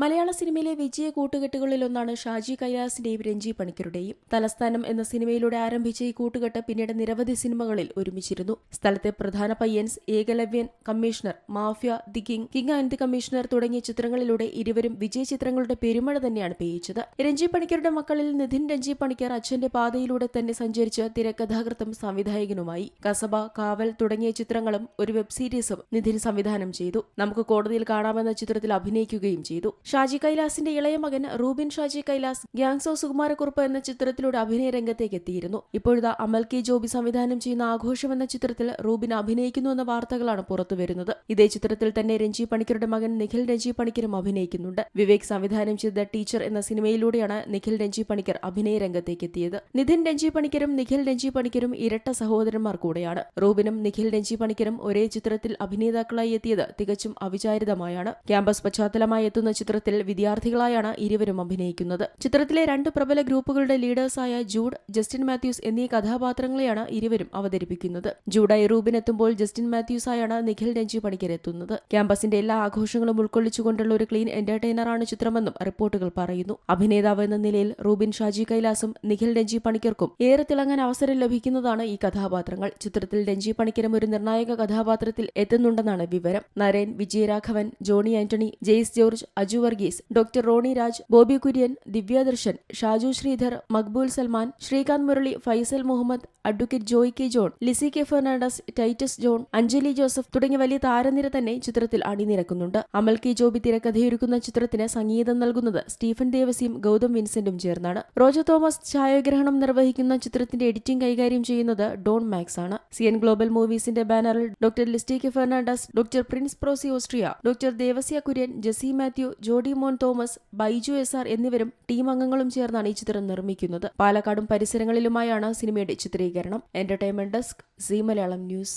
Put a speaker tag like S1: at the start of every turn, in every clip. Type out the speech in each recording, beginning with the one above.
S1: മലയാള സിനിമയിലെ വിജയ കൂട്ടുകെട്ടുകളിലൊന്നാണ് ഷാജി കൈലാസിന്റെയും രഞ്ജി പണിക്കരുടെയും. തലസ്ഥാനം എന്ന സിനിമയിലൂടെ ആരംഭിച്ച ഈ കൂട്ടുകെട്ട് പിന്നീട് നിരവധി സിനിമകളിൽ ഒരുമിച്ചിരുന്നു. സ്ഥലത്തെ പ്രധാന Payyans Ekalavyan commissioner mafia the king king and the commissioner തുടങ്ങിയ ചിത്രങ്ങളിലൂടെ ഇരുവരും വിജയ ചിത്രങ്ങളുടെ പെരുമഴ തന്നെയാണ് പേയിച്ചത് രഞ്ജി പണിക്കരുടെ മക്കളിൽ നിധിൻ രഞ്ജി പണിക്കർ അച്ഛന്റെ പാതയിലൂടെ തന്നെ സഞ്ചരിച്ച് തിരക്കഥാകൃത്തും സംവിധായകനുമായി. കസബ കാവൽ തുടങ്ങിയ ചിത്രങ്ങളും ഒരു വെബ് സീരീസും നിധിൻ സംവിധാനം ചെയ്തു. നമുക്ക് കോടതിയിൽ കാണാമെന്ന ചിത്രത്തിൽ അഭിനയിക്കുകയും ചെയ്തു. ഷാജി കൈലാസിന്റെ ഇളയ മകൻ റൂബിൻ ഷാജി കൈലാസ് ഗ്യാങ്സ് ഓഫ് സുകുമാരക്കുറുപ്പ് എന്ന ചിത്രത്തിലൂടെ അഭിനയ രംഗത്തേക്ക് എത്തിയിരുന്നു ഇപ്പോഴത്തെ അമൽ കെ ജോബി സംവിധാനം ചെയ്യുന്ന ആഘോഷം എന്ന ചിത്രത്തിൽ റൂബിൻ അഭിനയിക്കുന്നു എന്ന വാർത്തകളാണ് പുറത്തുവരുന്നത് ഇതേ ചിത്രത്തിൽ തന്നെ രഞ്ജി പണിക്കരുടെ മകൻ നിഖിൽ രഞ്ജി പണിക്കരും അഭിനയിക്കുന്നുണ്ട്. വിവേക് സംവിധാനം ചെയ്ത ടീച്ചർ എന്ന സിനിമയിലൂടെയാണ് നിഖിൽ രഞ്ജി പണിക്കർ അഭിനയ രംഗത്തേക്ക് എത്തിയത് നിധിൻ രഞ്ജി പണിക്കരും നിഖിൽ രഞ്ജി പണിക്കരും ഇരട്ട സഹോദരന്മാർ കൂടെയാണ്. റൂബിനും നിഖിൽ രഞ്ജി പണിക്കരും ഒരേ ചിത്രത്തിൽ അഭിനേതാക്കളായി എത്തിയത് തികച്ചും അവിചാരിതമായാണ്. ക്യാമ്പസ് പശ്ചാത്തലമായി എത്തുന്ന ചിത്രത്തിൽ വിദ്യാർത്ഥികളായാണ് ഇരുവരും അഭിനയിക്കുന്നത്. ചിത്രത്തിലെ രണ്ട് പ്രബല ഗ്രൂപ്പുകളുടെ ലീഡേഴ്സായ ജൂഡ് ജസ്റ്റിൻ മാത്യൂസ് എന്നീ കഥാപാത്രങ്ങളെയാണ് ഇരുവരും അവതരിപ്പിക്കുന്നത്. ജൂഡായി റൂബിൻ എത്തുമ്പോൾ ജസ്റ്റിൻ മാത്യൂസ് ആയാണ് നിഖിൽ രഞ്ജി പണിക്കരെത്തുന്നത്. ക്യാമ്പസിന്റെ എല്ലാ ആഘോഷങ്ങളും ഉൾക്കൊള്ളിച്ചുകൊണ്ടുള്ള ഒരു ക്ലീൻ എന്റർടൈനറാണ് ചിത്രമെന്നും റിപ്പോർട്ടുകൾ പറയുന്നു. അഭിനേതാവ് എന്ന നിലയിൽ റൂബിൻ ഷാജി കൈലാസും നിഖിൽ രഞ്ജി പണിക്കർക്കും ഏറെ തിളങ്ങാൻ അവസരം ലഭിക്കുന്നതാണ് ഈ കഥാപാത്രങ്ങൾ. ചിത്രത്തിൽ രഞ്ജി പണിക്കരും ഒരു നിർണായക കഥാപാത്രത്തിൽ എത്തുന്നുണ്ടെന്നാണ് വിവരം. Naren Vijayaraghavan Johny Antony Jaise George Aju Varghese doctor Rony Raj Bobby Kurian Divyadarshan Shaju Sreedhar Maqbool Salmaan Sreekanth Murali Faisal Muhammad advocate Joy K John Lizy K Fernandez Titus John Anjali Joseph തുടങ്ങിയ വലിയ താരനിര തന്നെ ചിത്രത്തിൽ അണിനിരക്കുന്നുണ്ട്. അമൽ K Joby തിരക്കഥയൊരുക്കുന്ന ചിത്രത്തിന് സംഗീതം നൽകുന്നത് Stephen ദേവസിയും Gautam വിൻസെന്റും ചേർന്നാണ്. Roja Thomas ഛായാഗ്രഹണം നിർവഹിക്കുന്ന ചിത്രത്തിന്റെ എഡിറ്റിംഗ് കൈകാര്യം ചെയ്യുന്നത് ഡോൺ മാക്സ് ആണ്. സി എൻ ഗ്ലോബൽ മൂവീസിന്റെ ബാനറിൽ doctor Listin K Fernandez doctor Prince Prosy Austria doctor Devassia Kurian Jessy Mathew Jodi Mon Thomas Baiju S R എന്നിവരും ടീം അംഗങ്ങളും ചേർന്നാണ് ഈ ചിത്രം നിർമ്മിക്കുന്നത്. പാലക്കാടും പരിസരങ്ങളിലുമായാണ് സിനിമയുടെ ചിത്രീകരണം. Entertainment desk Zee Malayalam news.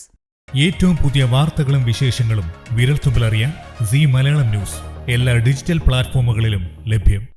S2: ഏറ്റവും പുതിയ വാർത്തകളും വിശേഷങ്ങളും വിരൽത്തുമ്പിലറിയാൻ സി മലയാളം ന്യൂസ്. എല്ലാ ഡിജിറ്റൽ പ്ലാറ്റ്ഫോമുകളിലും ലഭ്യം.